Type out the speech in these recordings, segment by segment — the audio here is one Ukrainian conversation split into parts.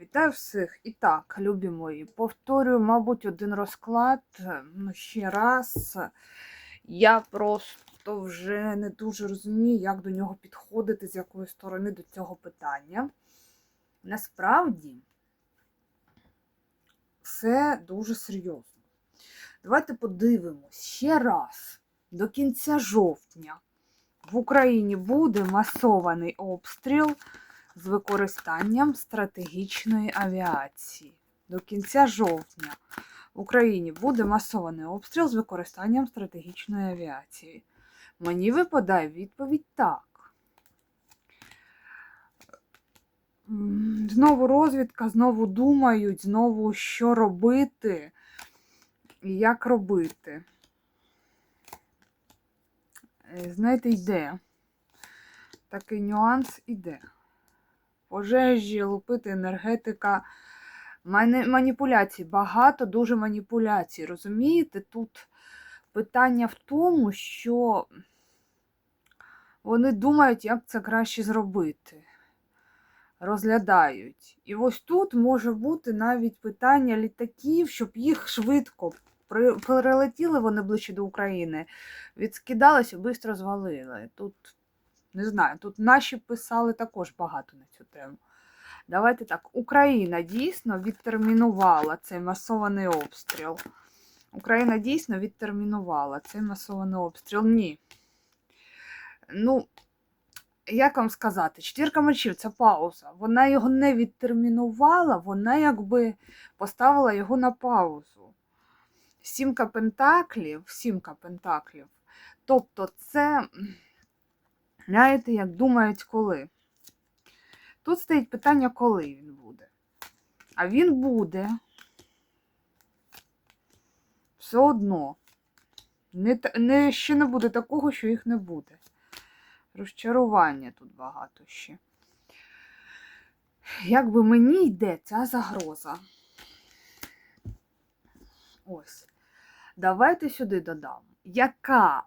Вітаю всіх. І так, любі мої, повторюю, мабуть, один розклад. е, Ну, ще раз. Я просто вже не дуже розумію, як до нього підходити, з якої сторони до цього питання. Насправді, все дуже серйозно. Давайте подивимось ще раз. До кінця жовтня в Україні буде масований обстріл з використанням стратегічної авіації. До кінця жовтня в Україні буде масований обстріл з використанням стратегічної авіації. Мені випадає відповідь так. Знову розвідка, знову думають, знову що робити і як робити. Е, Знаєте, йде. Такий нюанс іде пожежі, лупити енергетика, маніпуляцій. Багато дуже маніпуляцій. Розумієте? Тут питання в тому, що вони думають, як це краще зробити. Розглядають. І ось тут може бути навіть питання літаків, щоб їх швидко прилетіли вони ближче до України, відскидалися, швидко звалили. Тут не знаю, тут наші писали також багато на цю тему. Давайте так. Україна дійсно відтермінувала цей масований обстріл. Україна дійсно відтермінувала цей масований обстріл. Ні. Ну, як вам сказати, четвірка мечів це пауза. Вона його не відтермінувала, вона якби поставила його на паузу. Сімка пентаклів, сімка пентаклів. Тобто, це. Знаєте, як думають, коли. Тут стоїть питання, коли він буде. А він буде все одно. Не, не, ще не буде такого, що їх не буде. Розчарування тут багато ще. Як би мені йде ця загроза. Ось. Давайте сюди додам. Яка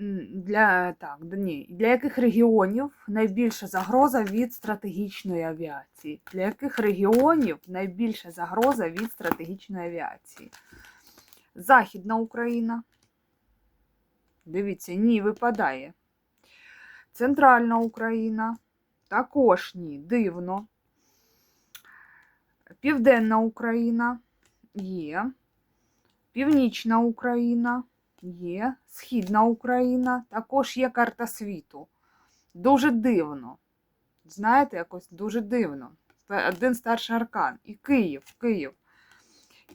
для, так, ні, для яких регіонів найбільша загроза від стратегічної авіації? Для яких регіонів найбільша загроза від стратегічної авіації? Західна Україна. Дивіться, ні, випадає. Центральна Україна. Також ні, дивно. Південна Україна є. Північна Україна є. Східна Україна. Також є карта світу. Дуже дивно. Знаєте, якось дуже дивно. Один старший аркан. І Київ, Київ.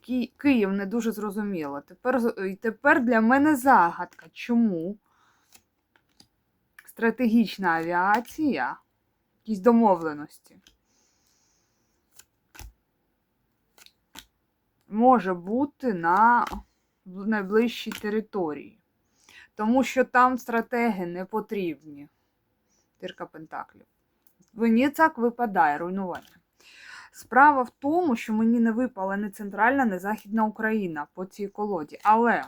Ки- Київ не дуже зрозуміло. Тепер, і тепер для мене загадка. Чому стратегічна авіація, якісь домовленості, може бути на в найближчій території. Тому що там стратеги не потрібні. Тирка Пентаклів. Мені так випадає руйнування. Справа в тому, що мені не випала не центральна, не західна Україна по цій колоді. Але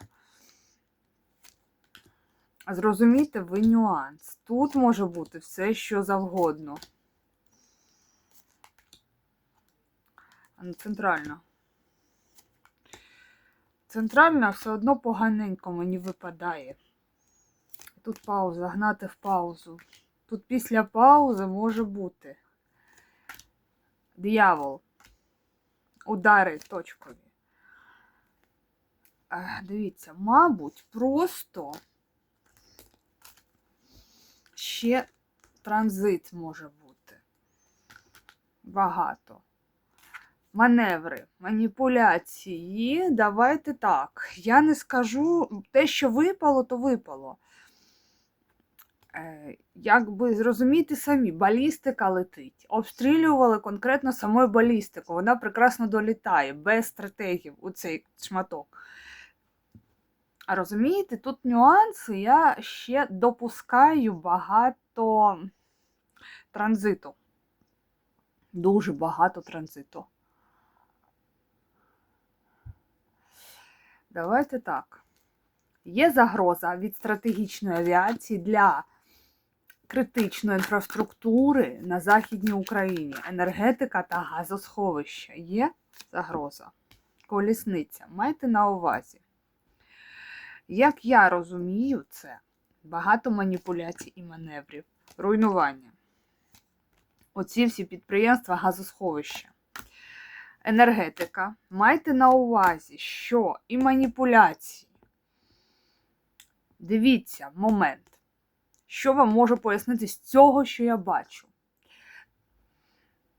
зрозумійте ви нюанс. Тут може бути все, що завгодно. Центральна. Центральна все одно поганенько мені випадає. Тут пауза, гнати в паузу. Тут після паузи може бути. Диявол. Удари точкові. Е, Дивіться, мабуть, просто ще транзит може бути. Багато. Маневри, маніпуляції. Давайте так. Я не скажу те, що випало, то випало. Е, Якби зрозуміти самі, балістика летить. Обстрілювали конкретно самою балістикою. Вона прекрасно долітає, без стратегів у цей шматок. А розумієте, тут нюанси, я ще допускаю багато транзиту. Дуже багато транзиту. Давайте так. Є загроза від стратегічної авіації для критичної інфраструктури на Західній Україні, енергетика та газосховища. Є загроза. Колісниця. Майте на увазі. Як я розумію, це багато маніпуляцій і маневрів, руйнування. Оці всі підприємства газосховища. Енергетика. Майте на увазі, що і маніпуляції. Дивіться момент. Що вам можу пояснити з цього, що я бачу?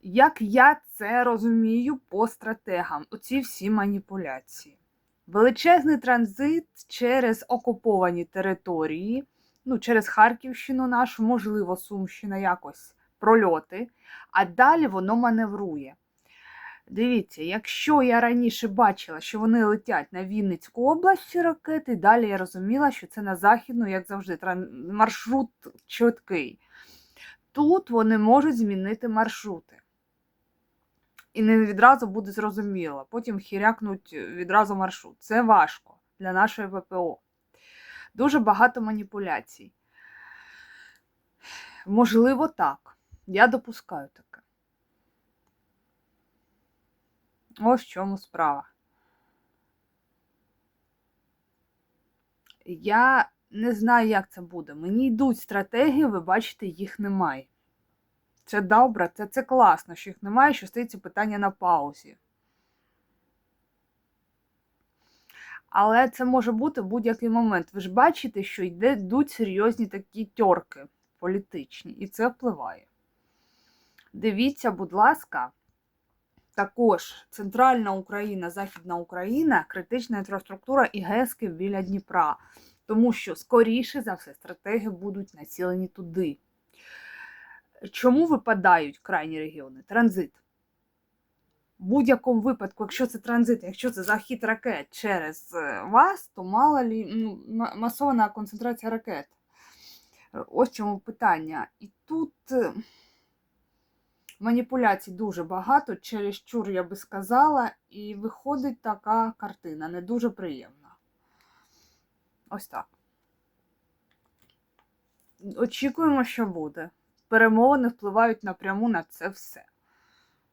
Як я це розумію по стратегам, оці всі маніпуляції. Величезний транзит через окуповані території, ну, через Харківщину нашу, можливо, Сумщина якось прольоти, а далі воно маневрує. Дивіться, якщо я раніше бачила, що вони летять на Вінницьку область ці ракети, далі я розуміла, що це на західну, як завжди, маршрут чіткий. Тут вони можуть змінити маршрути. І не відразу буде зрозуміло. Потім хірякнуть відразу маршрут. Це важко для нашої ВПО. Дуже багато маніпуляцій. Можливо, так. Я допускаю таке. Ось в чому справа. Я не знаю, як це буде. Мені йдуть стратегії, ви бачите, їх немає. Це добре, це, це класно, що їх немає, що стоїть це питання на паузі. Але це може бути будь-який момент. Ви ж бачите, що йдуть серйозні такі тьорки політичні, і це впливає. Дивіться, будь ласка, також Центральна Україна, Західна Україна, критична інфраструктура і ГЕСки біля Дніпра. Тому що, скоріше за все, стратегії будуть націлені туди. Чому випадають крайні регіони? Транзит. В будь-якому випадку, якщо це транзит, якщо це захід ракет через е, вас, то мало лі ну, масована концентрація ракет. Е, Ось чому питання. І тут е, маніпуляцій дуже багато, через чур, я би сказала, і виходить така картина, не дуже приємна. Ось так. Очікуємо, що буде. Перемовини впливають напряму на це все.